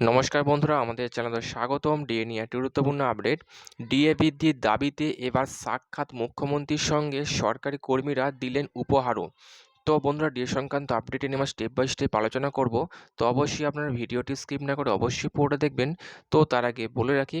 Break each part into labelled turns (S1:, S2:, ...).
S1: নমস্কার বন্ধুরা, আমাদের চ্যানেলে স্বাগতম। ডিএ নিয়ে একটি গুরুত্বপূর্ণ আপডেট। ডিএ বৃদ্ধির দাবিতে এবার সাক্ষাৎ মুখ্যমন্ত্রীর সঙ্গে সরকারি কর্মীরা দিলেন উপহারও। তো বন্ধুরা, ডিএ সংক্রান্ত আপডেটে নিয়ে আমরা স্টেপ বাই স্টেপ আলোচনা করব। তো অবশ্যই আপনারা ভিডিওটি স্কিপ না করে অবশ্যই পুরোটা দেখবেন। তো তার আগে বলে রাখি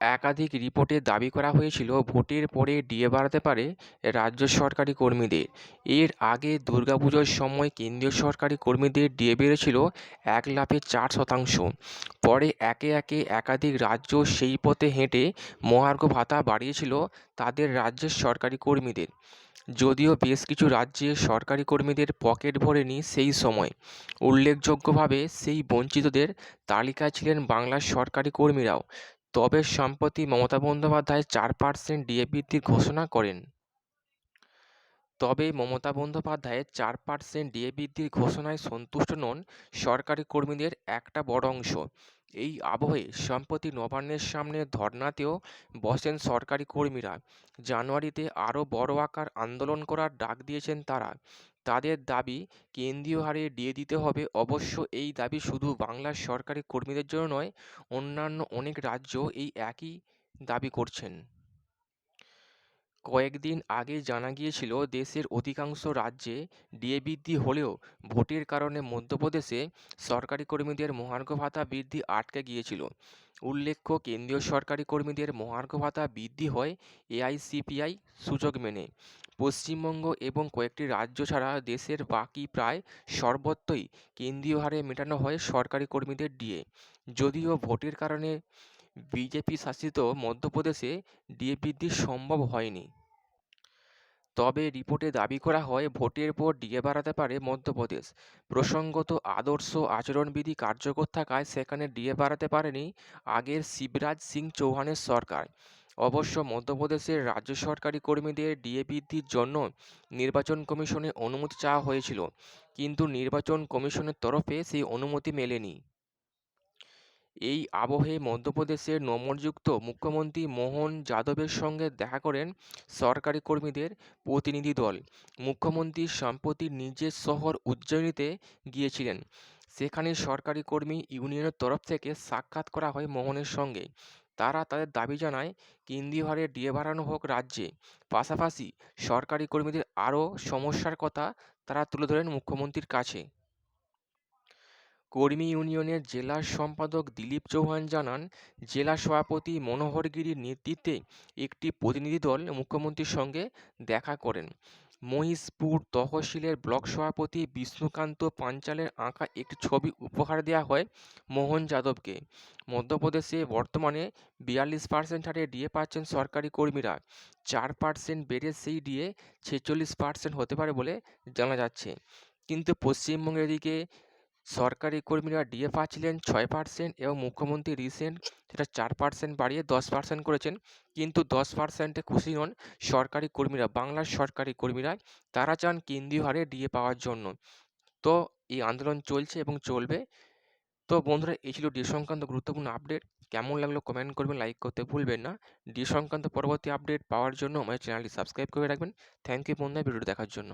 S1: একাধিক রিপোর্টে দাবি করা হয়েছিল, ভোটের পরে ডিএ বাড়াতে পারে রাজ্য সরকারি কর্মীদের। এর আগে দুর্গাপুজোর সময় কেন্দ্রীয় সরকারি কর্মীদের ডিএ বেড়েছিল এক লাফে চার শতাংশ। পরে একে একে একাধিক রাজ্য সেই পথে হেঁটে মহার্ঘ ভাতা বাড়িয়েছিল তাদের রাজ্যের সরকারি কর্মীদের। যদিও বেশ কিছু রাজ্যে সরকারি কর্মীদের পকেট ভরেনি সেই সময়। উল্লেখযোগ্যভাবে সেই বঞ্চিতদের তালিকায় ছিলেন বাংলার সরকারি কর্মীরাও। তবে সম্প্রতি মমতা বন্দ্যোপাধ্যায় চার পার্সেন্ট ডিএ বৃদ্ধির ঘোষণা করেন। তবে মমতা বন্দ্যোপাধ্যায়ের চার পার্সেন্ট ডিএ বৃদ্ধির ঘোষণায় সন্তুষ্ট নন সরকারি কর্মীদের একটা বড় অংশ। এই আবহে সম্প্রতি নবান্নের সামনে ধর্নাতেও বসেন সরকারি কর্মীরা। জানুয়ারিতে আরও বড় আকার আন্দোলন করার ডাক দিয়েছেন তারা। তাদের দাবি কেন্দ্রীয় হারে দিয়ে দিতে হবে। অবশ্য এই দাবি শুধু বাংলার সরকারি কর্মীদের জন্য নয় অন্যান্য অনেক রাজ্য এই একই দাবি করছেন। কয়েকদিন আগে জানা গিয়েছিল দেশের অধিকাংশ রাজ্যে ডিএ বৃদ্ধি হলেও ভোটের কারণে মধ্যপ্রদেশে সরকারি কর্মীদের মহার্ঘ ভাতা বৃদ্ধি আটকে গিয়েছিল। উল্লেখ্য, কেন্দ্রীয় সরকারি কর্মীদের মহার্ঘ ভাতা বৃদ্ধি হয় এআইসিপিআই সূচক মেনে। পশ্চিমবঙ্গ এবং কয়েকটি রাজ্য ছাড়া দেশের বাকি প্রায় সর্বত্রই কেন্দ্রীয় হারে মেটানো হয় সরকারি কর্মীদের ডিএ। যদিও ভোটের কারণে বিজেপি শাসিত মধ্যপ্রদেশে ডিএ বৃদ্ধি সম্ভব হয়নি। তবে রিপোর্টে দাবি করা হয়, ভোটের পর ডিএ বাড়াতে পারে মধ্যপ্রদেশ। প্রসঙ্গত, আদর্শ আচরণবিধি কার্যকর থাকায় সেখানে ডিএ বাড়াতে পারেনি আগের শিবরাজ সিং চৌহানের সরকার। অবশ্য মধ্যপ্রদেশের রাজ্য সরকারি কর্মীদের ডিএ বৃদ্ধির জন্য নির্বাচন কমিশনে অনুমতি চাওয়া হয়েছিল, কিন্তু নির্বাচন কমিশনের তরফে সেই অনুমতি মেলেনি। এই আবহে মধ্যপ্রদেশের নবনিযুক্ত মুখ্যমন্ত্রী মোহন যাদবের সঙ্গে দেখা করেন সরকারি কর্মীদের প্রতিনিধি দল। মুখ্যমন্ত্রী সম্প্রতি নিজের শহর উজ্জয়িনীতে গিয়েছিলেন। সেখানে সরকারি কর্মী ইউনিয়নের তরফ থেকে সাক্ষাৎ করা হয় মোহনের সঙ্গে। তারা তাদের দাবি জানায় কেন্দ্রীয় ডিএ বাড়ানো হোক রাজ্যে। পাশাপাশি সরকারি কর্মীদের আরও সমস্যার কথা তারা তুলে ধরেন মুখ্যমন্ত্রীর কাছে। কর্মী ইউনিয়নের জেলা সম্পাদক দিলীপ চৌহান জানান, জেলা সভাপতি মনোহর গিরির নেতৃত্বে একটি প্রতিনিধি দল মুখ্যমন্ত্রীর সঙ্গে দেখা করেন। মহিষপুর তহসিলের ব্লক সভাপতি বিষ্ণুকান্ত পাঞ্চালের আঁকা একটি ছবি উপহার দেওয়া হয় মোহন যাদবকে। মধ্যপ্রদেশে বর্তমানে বিয়াল্লিশ পার্সেন্ট হারে ডিএ পাচ্ছেন সরকারি কর্মীরা। চার পার্সেন্ট বেড়ে সেই ডিএ ছেচল্লিশ পার্সেন্ট হতে পারে বলে জানা যাচ্ছে। কিন্তু পশ্চিমবঙ্গের দিকে সরকারি কর্মীরা ডিএ পাচ্ছিলেন ছয় পার্সেন্ট এবং মুখ্যমন্ত্রী রিসেন্ট সেটা চার পার্সেন্ট বাড়িয়ে দশ পার্সেন্ট করেছেন। কিন্তু দশ পার্সেন্টে খুশি নন সরকারি কর্মীরা, বাংলার সরকারি কর্মীরা। তারা চান কেন্দ্রীয় হারে ডিএ পাওয়ার জন্য। তো এই আন্দোলন চলছে এবং চলবে। তো বন্ধুরা, এই ছিল ডি সংক্রান্ত গুরুত্বপূর্ণ আপডেট। কেমন লাগল কমেন্ট করবেন, লাইক করতে ভুলবেন না। ডি সংক্রান্ত পরবর্তী আপডেট পাওয়ার জন্য আমার চ্যানেলটি সাবস্ক্রাইব করে রাখবেন। থ্যাংক ইউ বন্ধুরা, ভিডিওটি দেখার জন্য।